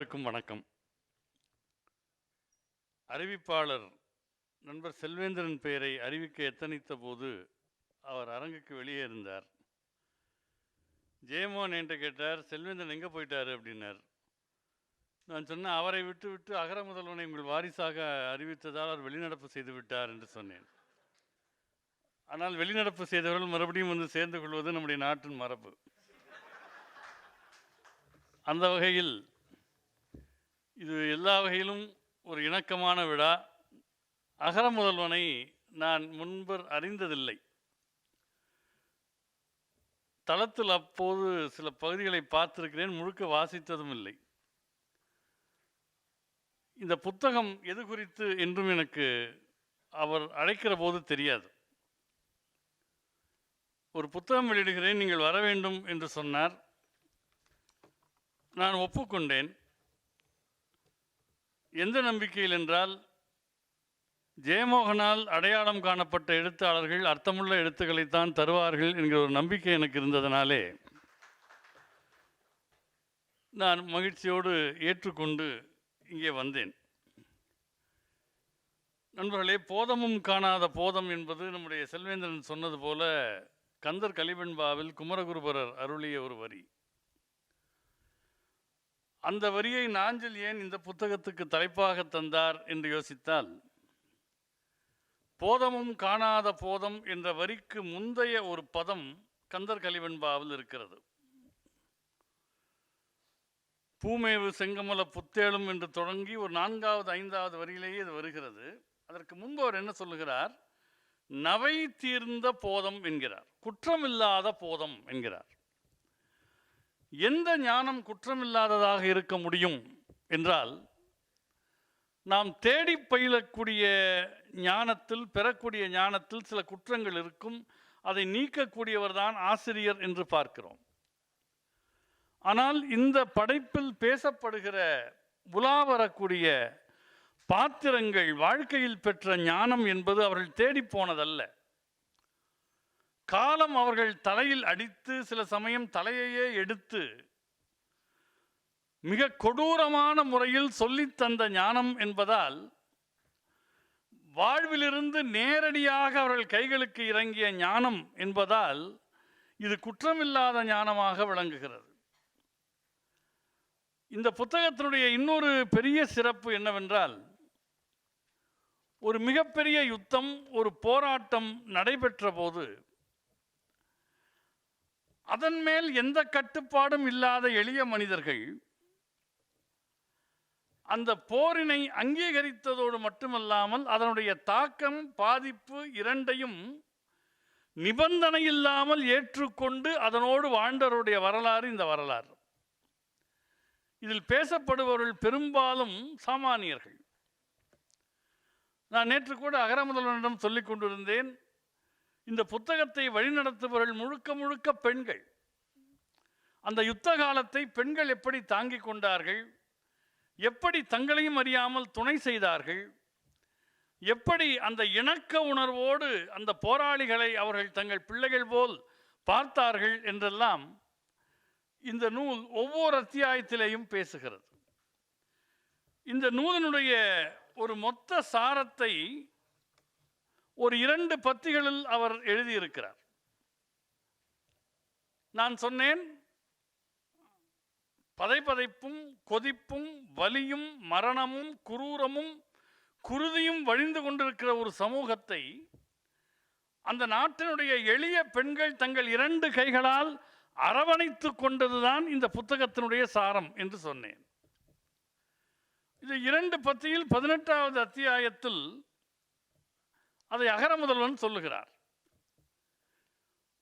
அனைவருக்கும் வணக்கம். அறிவிப்பாளர் நண்பர் செல்வேந்திரன் பெயரை அறிவிக்க எத்தனித்த போது அவர் அரங்குக்கு வெளியே இருந்தார். ஜெயமோகன் என்கிட்ட கேட்டார் செல்வேந்திரன் எங்கே போயிட்டார்? அப்படின்னார். நான் சொன்னேன் அவரை விட்டு விட்டு அகர முதல்வனை உங்கள் வாரிசாக அறிவித்ததால் அவர் வெளிநடப்பு செய்து விட்டார் என்று சொன்னேன். ஆனால் வெளிநடப்பு செய்தவர்கள் மறுபடியும் வந்து சேர்ந்து கொள்வது நம்முடைய நாட்டின் மரபு. அந்த வகையில் இது எல்லா வகையிலும் ஒரு இணக்கமான விழா. அகர முதல்வனை நான் முன்பர் அறிந்ததில்லை. தளத்தில் அப்போது சில பகுதிகளை பார்த்திருக்கிறேன் முழுக்க வாசித்ததும் இல்லை. இந்த புத்தகம் எது குறித்து என்றும் எனக்கு அவர் அழைக்கிற போது தெரியாது. ஒரு புத்தகம் வெளியிடுகிறேன் நீங்கள் வர வேண்டும் என்று சொன்னார். நான் ஒப்புக்கொண்டேன். எந்த நம்பிக்கையில் என்றால் ஜெயமோகனால் அடையாளம் காணப்பட்ட எழுத்தாளர்கள் அர்த்தமுள்ள எழுத்துக்களைத்தான் தருவார்கள் என்கிற ஒரு நம்பிக்கை எனக்கு இருந்ததனாலே நான் மகிழ்ச்சியோடு ஏற்றுக்கொண்டு இங்கே வந்தேன். நண்பர்களே போதமும் காணாத போதம் என்பது நம்முடைய செல்வேந்திரன் சொன்னது போல கந்தர் கலிவெண்பாவில் குமரகுருபரர் அருளிய ஒரு வரி. அந்த வரியை நாஞ்சில் ஏன் இந்த புத்தகத்துக்கு தலைப்பாக தந்தார் என்று யோசித்தால் போதமும் காணாத போதம் என்ற வரிக்கு முந்தைய ஒரு பதம் கந்தர் கலிவெண்பாவில் இருக்கிறது. பூமேவு செங்கமல புத்தேளும் என்று தொடங்கி ஒரு நான்காவது ஐந்தாவது வரியிலேயே இது வருகிறது. அதற்கு முன்பு அவர் என்ன சொல்லுகிறார்? நவை தீர்ந்த போதம் என்கிறார். குற்றமில்லாத போதம் என்கிறார். எந்த ஞானம் குற்றமில்லாததாக இருக்க முடியும் என்றால் நாம் தேடி பயிலக்கூடிய ஞானத்தில் பெறக்கூடிய ஞானத்தில் சில குற்றங்கள் இருக்கும். அதை நீக்கக்கூடியவர்தான் ஆசிரியர் என்று பார்க்கிறோம். ஆனால் இந்த படைப்பில் பேசப்படுகிற உலா வரக்கூடிய பாத்திரங்கள் வாழ்க்கையில் பெற்ற ஞானம் என்பது அவர்கள் தேடி போனதல்ல. காலம் அவர்கள் தலையில் அடித்து சில சமயம் தலையையே எடுத்து மிக கொடூரமான முறையில் சொல்லித் தந்த ஞானம் என்பதால் வாழ்விலிருந்து நேரடியாக அவர்கள் கைகளுக்கு இறங்கிய ஞானம் என்பதால் இது குற்றமில்லாத ஞானமாக விளங்குகிறது. இந்த புத்தகத்தினுடைய இன்னொரு பெரிய சிறப்பு என்னவென்றால் ஒரு மிகப்பெரிய யுத்தம் ஒரு போராட்டம் நடைபெற்ற போது அதன் மேல் எந்த கட்டுப்பாடும் இல்லாத எளிய மனிதர்கள் அந்த போரினை அங்கீகரித்ததோடு மட்டுமல்லாமல் அதனுடைய தாக்கம் பாதிப்பு இரண்டையும் நிபந்தனை இல்லாமல் ஏற்றுக்கொண்டு அதனோடு வாழ்ந்தவருடைய வரலாறு இந்த வரலாறு. இதில் பேசப்படுபவர்கள் பெரும்பாலும் சாமானியர்கள். நான் நேற்று கூட அகரமுதல்வனிடம் சொல்லிக் கொண்டிருந்தேன் இந்த புத்தகத்தை வழிநடத்துபவர்கள் முழுக்க முழுக்க பெண்கள். அந்த யுத்த காலத்தை பெண்கள் எப்படி தாங்கிக் கொண்டார்கள்? எப்படி தங்களையும் அறியாமல் துணை செய்தார்கள்? எப்படி அந்த இணக்க உணர்வோடு அந்த போராளிகளை அவர்கள் தங்கள் பிள்ளைகள் போல் பார்த்தார்கள் என்றெல்லாம் இந்த நூல் ஒவ்வொரு அத்தியாயத்திலேயும் பேசுகிறது. இந்த நூலினுடைய ஒரு மொத்த சாரத்தை ஒரு இரண்டு பத்திகளில் அவர் எழுதியிருக்கிறார். நான் சொன்னேன் பதைப்பதைப்பும் கொதிப்பும் வலியும் மரணமும் குரூரமும் குருதியும் வழிந்து கொண்டிருக்கிற ஒரு சமூகத்தை அந்த நாட்டினுடைய எளிய பெண்கள் தங்கள் இரண்டு கைகளால் அரவணைத்து கொண்டதுதான் இந்த புத்தகத்தினுடைய சாரம் என்று சொன்னேன். இது இரண்டு பத்தியில் பதினெட்டாவது அத்தியாயத்தில் அதை அகர முதல்வன் சொல்லுகிறார்.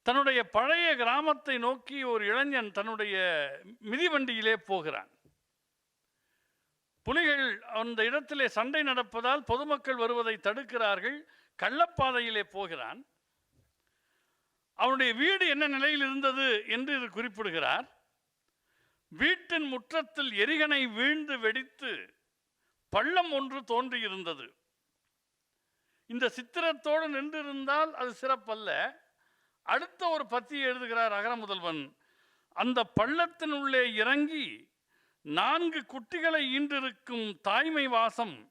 தன்னுடைய பழைய கிராமத்தை நோக்கி ஒரு இளைஞன் தன்னுடைய மிதிவண்டியிலே போகிறான். புலிகள் அந்த இடத்திலே சண்டை நடப்பதால் பொதுமக்கள் வருவதை தடுக்கிறார்கள். கள்ளப்பாதையிலே போகிறான். அவனுடைய வீடு என்ன நிலையில் இருந்தது என்று இது குறிப்பிடுகிறார். வீட்டின் முற்றத்தில் எரிகனை வீழ்ந்து வெடித்து பள்ளம் ஒன்று தோன்றியிருந்தது. இந்த சித்திரத்தோடு நின்றிருந்தால் அது சிறப்பல்ல. அடுத்த ஒரு பத்தி எழுதுகிறார் அகர முதல்வன். அந்த பள்ளத்தினுள்ளே இறங்கி நான்கு குட்டிகளை ஈன்றிருக்கும் தாய்மை வாசம்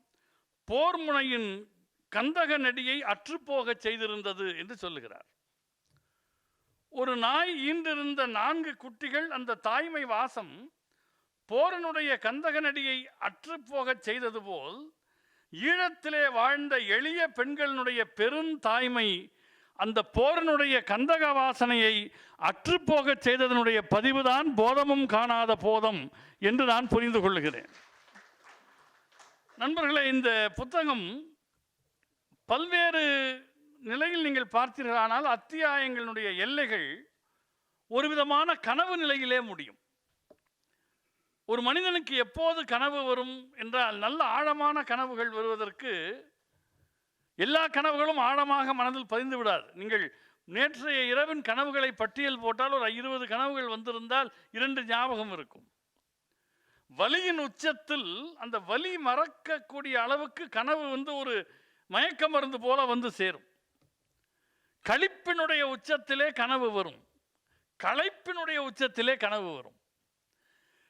போர் முனையின் கந்தக நடியை அற்றுப்போக செய்திருந்தது என்று சொல்லுகிறார். ஒரு நாய் ஈன்றிருந்த நான்கு குட்டிகள் அந்த தாய்மை வாசம் போரனுடைய கந்தக நடியை அற்றுப்போகச் செய்தது போல் ஈழத்திலே வாழ்ந்த எளிய பெண்களினுடைய பெருந்தாய்மை அந்த போரனுடைய கந்தக வாசனையை அற்றுப்போகச் செய்ததனுடைய பதிவுதான் போதமும் காணாத போதம் என்று நான் புரிந்து கொள்கிறேன். நண்பர்களே இந்த புத்தகம் பல்வேறு நிலையில் நீங்கள் பார்த்தீர்களானால் அத்தியாயங்களுடைய எல்லைகள் ஒரு விதமான கனவு நிலையிலே முடியும். ஒரு மனிதனுக்கு எப்போது கனவு வரும் என்றால் நல்ல ஆழமான கனவுகள் வருவதற்கு எல்லா கனவுகளும் ஆழமாக மனதில் பதிந்து விடாது. நீங்கள் நேற்றைய இரவின் கனவுகளை பட்டியல் போட்டால் ஒரு இருபது கனவுகள் வந்திருந்தால் இரண்டு ஞாபகம் இருக்கும். வலியின் உச்சத்தில் அந்த வலி மறக்கக்கூடிய அளவுக்கு கனவு வந்து ஒரு மயக்க மருந்து போல வந்து சேரும். களிப்பினுடைய உச்சத்திலே கனவு வரும். களைப்பினுடைய உச்சத்திலே கனவு வரும்.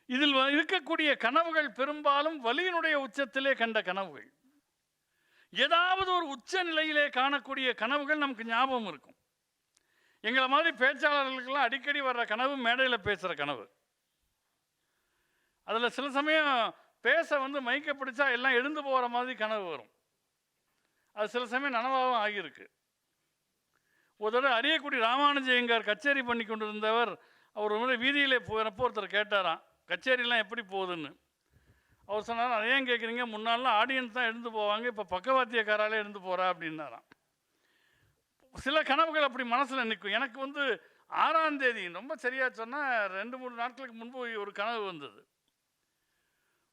இதில் வ- இருக்கக்கூடிய கனவுகள் பெரும்பாலும் வலியினுடைய உச்சத்திலே கண்ட கனவுகள். ஏதாவது ஒரு உச்ச நிலையிலே காணக்கூடிய கனவுகள் நமக்கு ஞாபகம் இருக்கும். எங்களை மாதிரி பேச்சாளர்களுக்கெல்லாம் அடிக்கடி வர்ற கனவு மேடையில் பேசுகிற கனவு. அதில் சில சமயம் பேச வந்து மைக்க பிடிச்சா எல்லாம் எழுந்து போகிற மாதிரி கனவு வரும். அது சில சமயம் நனவாகவும் ஆகியிருக்கு. ஒரு தடவை அரியக்குடி ராமானுஜயங்கார் கச்சேரி பண்ணி கொண்டிருந்தவர் அவர் ஒரு முறை வீதியிலே போகிறப்போ ஒருத்தர் கேட்டாராம் கச்சேரிலாம் எப்படி போகுதுன்னு? அவர் சொன்னாலும் அதை ஏன் கேட்குறீங்க முன்னாலாம் ஆடியன்ஸ் தான் எழுந்து போவாங்க இப்போ பக்கவாத்தியக்காராலே எழுந்து போகிறா அப்படின்னாராம். சில கனவுகள் அப்படி மனசில் நிற்கும். எனக்கு வந்து ஆறாம் தேதி ரொம்ப சரியாக சொன்னால் ரெண்டு மூணு நாட்களுக்கு முன்பு ஒரு கனவு வந்தது.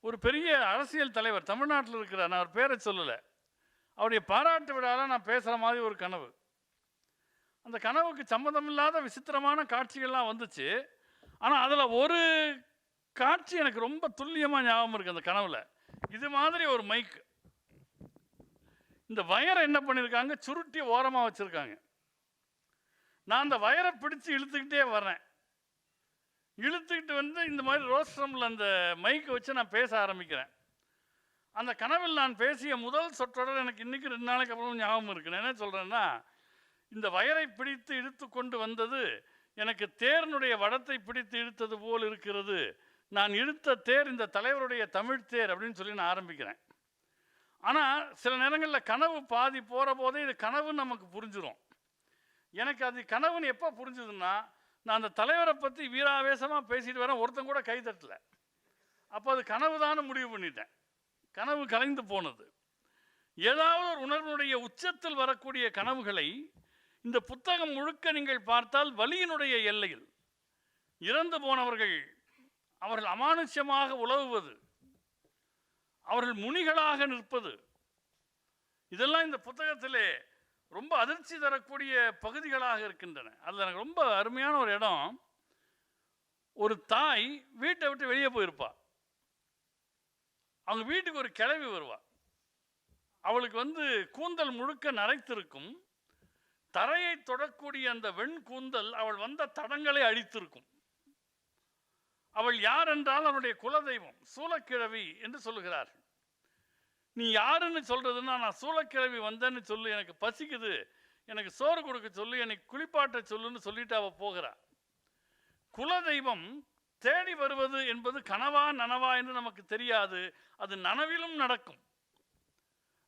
ஒரு பெரிய அரசியல் தலைவர் தமிழ்நாட்டில் இருக்கிறார் நான் அவர் பேரை சொல்லலை. அவருடைய பாராட்டு விழாவில் நான் பேசுகிற மாதிரி ஒரு கனவு. அந்த கனவுக்கு சம்மந்தமில்லாத விசித்திரமான காட்சிகள்லாம் வந்துச்சு. ஆனால் அதில் ஒரு காட்சி எனக்கு ரொம்ப துல்லியமாக ஞாபகம் இருக்குது அந்த கனவுல. இது மாதிரி ஒரு மைக் இந்த வயரை என்ன பண்ணியிருக்காங்க சுருட்டி ஓரமாக வச்சுருக்காங்க. நான் அந்த வயரை பிடிச்சி இழுத்துக்கிட்டே வரேன் இழுத்துக்கிட்டு வந்து இந்த மாதிரி ரோஸ்ட்ரமில் அந்த மைக்கை வச்சு நான் பேச ஆரம்பிக்கிறேன். அந்த கனவில் நான் பேசிய முதல் சொற்றொடர் எனக்கு இன்னைக்கு ரெண்டு நாளைக்கு அப்புறம் ஞாபகம் இருக்கு. நான் என்ன சொல்கிறேன்னா இந்த வயரை பிடித்து இழுத்து கொண்டு வந்தது எனக்கு தேர்னுடைய வடத்தை பிடித்து இழுத்தது போல் இருக்கிறது. நான் இழுத்த தேர் இந்த தலைவருடைய தமிழ் தேர் அப்படின்னு சொல்லி நான் ஆரம்பிக்கிறேன். ஆனால் சில நேரங்களில் கனவு பாதி போகிற போதே இது கனவுன்னு நமக்கு புரிஞ்சிடும் எனக்கு அது கனவுன்னு எப்போ புரிஞ்சுதுன்னா நான் அந்த தலைவரை பற்றி வீராவேசமாக பேசிட்டு வரேன் ஒருத்தன் கூட கை தட்டல. அப்போ அது கனவு முடிவு பண்ணிட்டேன். கனவு கலைந்து போனது. ஏதாவது ஒரு உணர்வுடைய உச்சத்தில் வரக்கூடிய கனவுகளை இந்த புத்தகம் முழுக்க நீங்கள் பார்த்தால் வலியினுடைய எல்லையில் இறந்து போனவர்கள் அவர்கள் அமானுஷ்யமாக உலவுவது அவர்கள் முனிகளாக நிற்பது இதெல்லாம் இந்த புத்தகத்திலே ரொம்ப அதிர்ச்சி தரக்கூடிய பகுதிகளாக இருக்கின்றன. அதில் எனக்கு ரொம்ப அருமையான ஒரு இடம். ஒரு தாய் வீட்டை விட்டு வெளியே போயிருப்பா. அவங்க வீட்டுக்கு ஒரு கிளவி வருவா. அவளுக்கு வந்து கூந்தல் முழுக்க நரைத்திருக்கும். தரையை தொடக்கூடிய அந்த வெண் கூந்தல் அவள் வந்த தடங்களை அழித்திருக்கும். அவள் யார் என்றால் அவனுடைய குலதெய்வம் சூலக்கிழவி என்று சொல்லுகிறார். நீ யாருன்னு சொல்றதுன்னா நான் சூலக்கிழவி வந்தேன்னு சொல்லு எனக்கு பசிக்குது எனக்கு சோறு கொடுக்க சொல்லு எனக்கு குளிப்பாட்ட சொல்லுன்னு சொல்லிட்டு அவள் போகிறா. குலதெய்வம் தேடி வருவது என்பது கனவா நனவா என்று நமக்கு தெரியாது அது நனவிலும் நடக்கும்.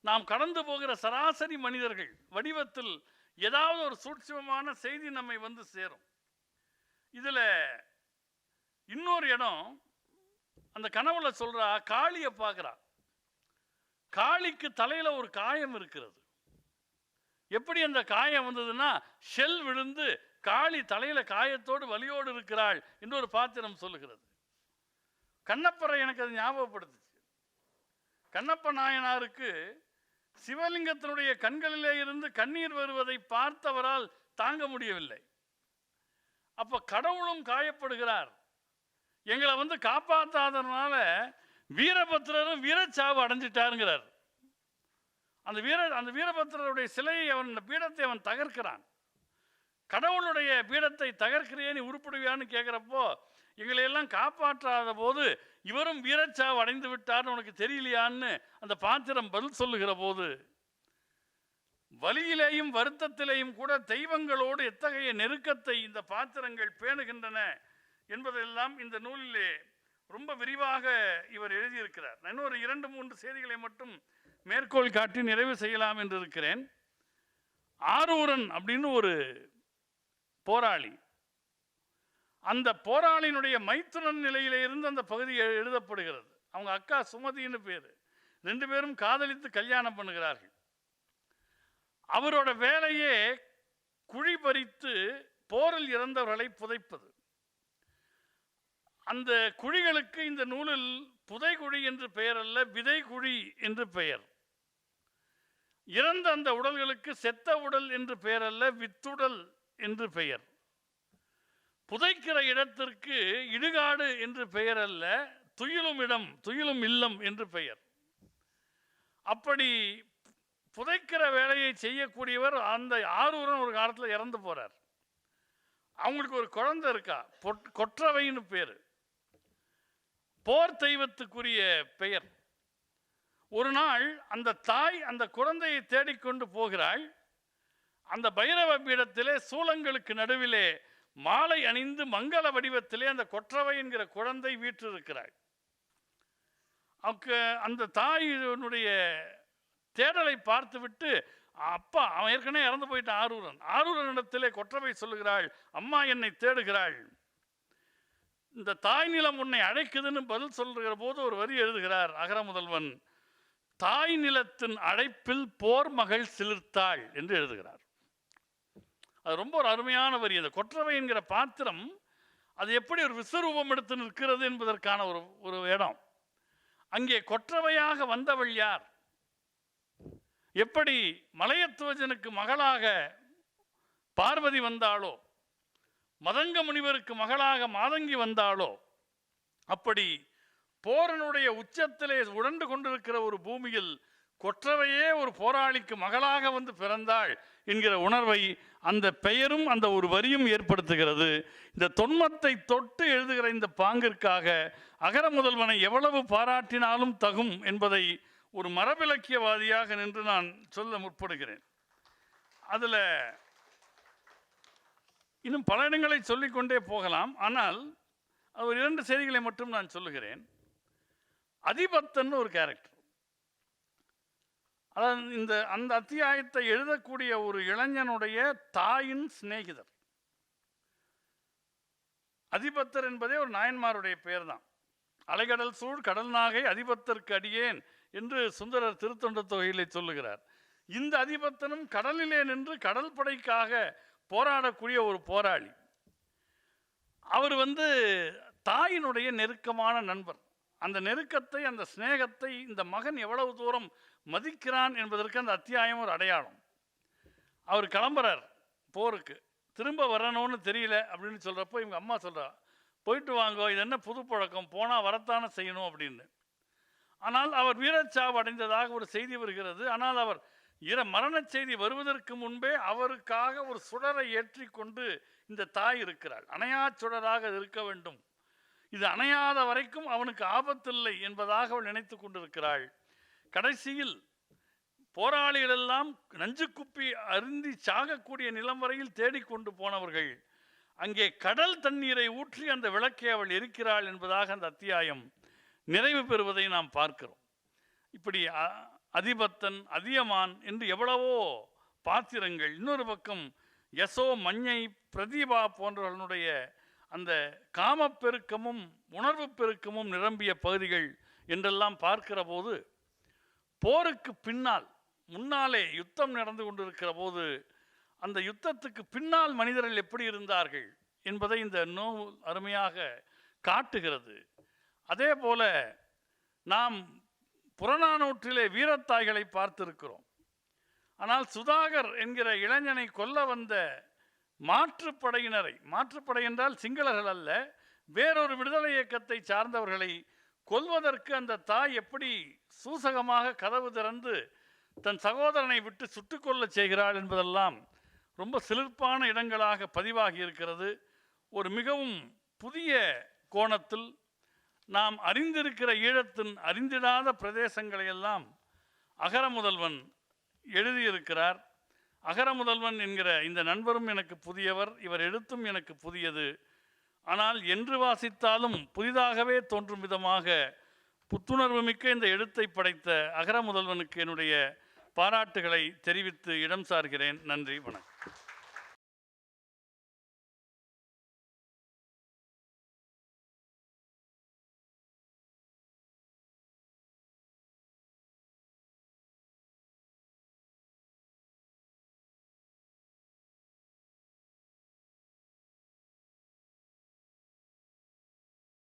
நாம் கடந்து போகிற சராசரி மனிதர்கள் வடிவத்தில் ஏதாவது ஒரு சூட்சுமமான செய்தி நம்மை வந்து சேரும். இதில் இன்னொரு இடம் அந்த கனவுல சொல்றா காளியை பார்க்கறா. காளிக்கு தலையில ஒரு காயம் இருக்கிறது. எப்படி அந்த காயம் வந்ததுன்னா ஷெல் விழுந்து காளி தலையில காயத்தோடு வலியோடு இருக்கிறாள் என்று ஒரு பாத்திரம் சொல்லுகிறது. கண்ணப்பரை எனக்கு அது ஞாபகப்படுத்துச்சு. கண்ணப்ப நாயனாருக்கு சிவலிங்கத்தினுடைய கண்களிலே இருந்து கண்ணீர் வருவதை பார்த்தவரால் தாங்க முடியவில்லை. அப்ப கடவுளும் காயப்படுகிறார். எங்களை வந்து காப்பாற்றாதனால வீரபத்திரரும் வீரச்சாவு அடைஞ்சிட்டாருங்கிறார். அந்த வீர அந்த வீரபத்திரருடைய சிலையை அவன் அந்த பீடத்தை அவன் தகர்க்கிறான். கடவுளுடைய பீடத்தை தகர்க்கிறேன் நீ உருப்படுவியான்னு கேட்குறப்போ எங்களை எல்லாம் காப்பாற்றாத போது இவரும் வீரச்சாவு அடைந்து விட்டார்னு உனக்கு தெரியலையான்னு அந்த பாத்திரம் பதில் சொல்லுகிற போது வலியிலேயும் வருத்தத்திலேயும் கூட தெய்வங்களோடு எத்தகைய நெருக்கத்தை இந்த பாத்திரங்கள் பேணுகின்றன? என்பதெல்லாம் இந்த நூலிலே ரொம்ப விரிவாக இவர் எழுதியிருக்கிறார். நான் இன்னொரு இரண்டு மூன்று செய்திகளை மட்டும் மேற்கோள் காட்டி நிறைவு செய்யலாம் என்று இருக்கிறேன். ஆரூரன் அப்படின்னு ஒரு போராளி. அந்த போராளியினுடைய மைத்துனன் நிலையில இருந்து அந்த பகுதி எழுதப்படுகிறது. அவங்க அக்கா சுமதின்னு பேர். ரெண்டு பேரும் காதலித்து கல்யாணம் பண்ணுகிறார்கள். அவரோட வேலையே குழி பறித்து போரில் இறந்தவர்களை புதைப்பது. அந்த குழிகளுக்கு இந்த நூலில் புதைகுழி என்று பெயர் அல்ல விதைகுழி என்று பெயர். இறந்த அந்த உடல்களுக்கு செத்த உடல் என்று பெயர் அல்ல வித்துடல் என்று பெயர். புதைக்கிற இடத்திற்கு இடுகாடு என்று பெயர் அல்ல துயிலும் இடம் துயிலும் இல்லம் என்று பெயர். அப்படி புதைக்கிற வேலையை செய்யக்கூடியவர் அந்த ஆரூரன் ஒரு காலத்தில் இறந்து போறார். அவங்களுக்கு ஒரு குழந்தை இருக்கா பொட்- கொற்றவைன்னு பேர். போர் தெய்வத்துக்குரிய பெயர். ஒரு நாள் அந்த தாய் அந்த குழந்தையை தேடிக்கொண்டு போகிறாள். அந்த பைரவ பீடத்திலே சூலங்களுக்கு நடுவிலே மாலை அணிந்து மங்கள வடிவத்திலே அந்த கொற்றவை என்கிற குழந்தை வீற்றிருக்கிறாள். அவக்கு அந்த தாயினுடைய தேடலை பார்த்துவிட்டு அப்பா அவன் ஏற்கனவே இறந்து போயிட்டான் ஆரூரன். இடத்திலே கொற்றவை சொல்லுகிறாள் அம்மா என்னை தேடுகிறாள். இந்த தாய் நிலம் உன்னை அழைக்குதுன்னு பதில் சொல்கிற போது ஒரு வரி எழுதுகிறார் அகர முதல்வன் தாய் நிலத்தின் அழைப்பில் போர் மகள் சிலிர்த்தாள் என்று எழுதுகிறார். அது ரொம்ப ஒரு அருமையான வரி. அந்த கொற்றவை என்கிற பாத்திரம் அது எப்படி ஒரு விஸ்வரூபம் எடுத்து நிற்கிறது என்பதற்கான ஒரு ஒரு இடம். அங்கே கொற்றவையாக வந்தவள் யார்? எப்படி மலையத்துவஜனுக்கு மகளாக பார்வதி வந்தாளோ? மதங்க முனிவருக்கு மகளாக மாதங்கி வந்தாளோ அப்படி போரனுடைய உச்சத்திலே உடண்டு கொண்டிருக்கிற ஒரு பூமியில் கொற்றவையே ஒரு போராளிக்கு மகளாக வந்து பிறந்தாள் என்கிற உணர்வை அந்த பெயரும் அந்த ஒரு வரியும் ஏற்படுத்துகிறது. இந்த தொன்மத்தை தொட்டு எழுதுகிற இந்த பாங்கிற்காக அகர முதல்வனை எவ்வளவு பாராட்டினாலும் தகும் என்பதை ஒரு மரபிலக்கியவாதியாக நின்று நான் சொல்ல முற்படுகிறேன். அதில் இன்னும் பல இடங்களை சொல்லிக்கொண்டே போகலாம். ஆனால் ஒரு இரண்டு செய்திகளை மட்டும் நான் சொல்லுகிறேன். அதிபத்தன் ஒரு கேரக்டர் அதாவது இந்த அந்த அத்தியாயத்தை எழுதக்கூடிய ஒரு இளைஞனுடைய தாயின் சிநேகிதர். அதிபத்தர் என்பதே ஒரு நாயன்மாருடைய பெயர் தான் அலைகடல் சூழ் கடல் நாகை அதிபத்தருக்கு அடியேன் என்று சுந்தரர் திருத்தொண்ட தொகையிலே சொல்லுகிறார். இந்த அதிபத்தனும் கடலிலே நின்று கடல் படைக்காக போராடக்கூடிய ஒரு போராளி. அவர் வந்து தாயினுடைய நெருக்கமான நண்பர். அந்த நெருக்கத்தை அந்த சிநேகத்தை இந்த மகன் எவ்வளவு தூரம் மதிக்கிறான் என்பதற்கு அந்த அத்தியாயம் ஒரு அடையாளம். அவர் கிளம்புறார் போருக்கு. திரும்ப வரணும்னு தெரியல அப்படின்னு சொல்கிறப்போ இவங்க அம்மா சொல்கிறா போயிட்டு வாங்கோ இது என்ன புது பழக்கம்? போனால் வரத்தானே செய்யணும் அப்படின்னு. ஆனால் அவர் வீரச்சாவு அடைந்ததாக ஒரு செய்தி வருகிறது. ஆனால் அவர் இர மரணச் செய்தி வருவதற்கு முன்பே அவருக்காக ஒரு சுடரை ஏற்றி கொண்டு இந்த தாய் இருக்கிறாள். அணையா சுடராக இருக்க வேண்டும். இது அணையாத வரைக்கும் அவனுக்கு ஆபத்தில்லை என்பதாக அவள் நினைத்து கொண்டிருக்கிறாள். கடைசியில் போராளிகளெல்லாம் நஞ்சு குப்பி அருந்தி சாகக்கூடிய நிலம் வரையில் தேடிக்கொண்டு போனவர்கள் அங்கே கடல் தண்ணீரை ஊற்றி அந்த விளக்கை அவள் இருக்கிறாள் என்பதாக அந்த அத்தியாயம் நிறைவு பெறுவதை நாம் பார்க்கிறோம். இப்படி அதிபத்தன் அதியமான் என்று எவ்வளவோ பாத்திரங்கள். இன்னொரு பக்கம் யசோ மஞ்சை பிரதீபா போன்றவர்களுடைய அந்த காமப்பெருக்கமும் உணர்வு பெருக்கமும் நிரம்பிய பகுதிகள் என்றெல்லாம் பார்க்கிற போது போருக்கு பின்னால் முன்னாலே யுத்தம் நடந்து கொண்டிருக்கிற போது அந்த யுத்தத்துக்கு பின்னால் மனிதர்கள் எப்படி இருந்தார்கள் என்பதை இந்த நோவு அருமையாக காட்டுகிறது. அதே போல நாம் புறநானூற்றிலே வீரத்தாய்களை பார்த்திருக்கிறோம். ஆனால் சுதாகர் என்கிற இளைஞனை கொல்ல வந்த மாற்றுப்படையினரை மாற்றுப்படை என்றால் சிங்களர்கள் அல்ல வேறொரு விடுதலை இயக்கத்தை சார்ந்தவர்களை கொல்வதற்கு அந்த தாய் எப்படி சூசகமாக கதவு திறந்து தன் சகோதரனை விட்டு சுட்டுக்கொள்ளச் செய்கிறாள் என்பதெல்லாம் ரொம்ப சிலிர்ப்பான இடங்களாக பதிவாகி இருக்கிறது. ஒரு மிகவும் புதிய கோணத்தில் நாம் அறிந்திருக்கிற ஈழத்தின் அறிந்திடாத பிரதேசங்களை எல்லாம் அகர முதல்வன் எழுதியிருக்கிறார். அகர முதல்வன் என்கிற இந்த நண்பரும் எனக்கு புதியவர் இவர் எழுத்தும் எனக்கு புதியது. ஆனால் என்று வாசித்தாலும் புதிதாகவே தோன்றும் விதமாக புத்துணர்வு மிக்க இந்த எழுத்தை படைத்த அகர முதல்வனுக்கு என்னுடைய பாராட்டுகளை தெரிவித்து இடம் சார்கிறேன். நன்றி வணக்கம்.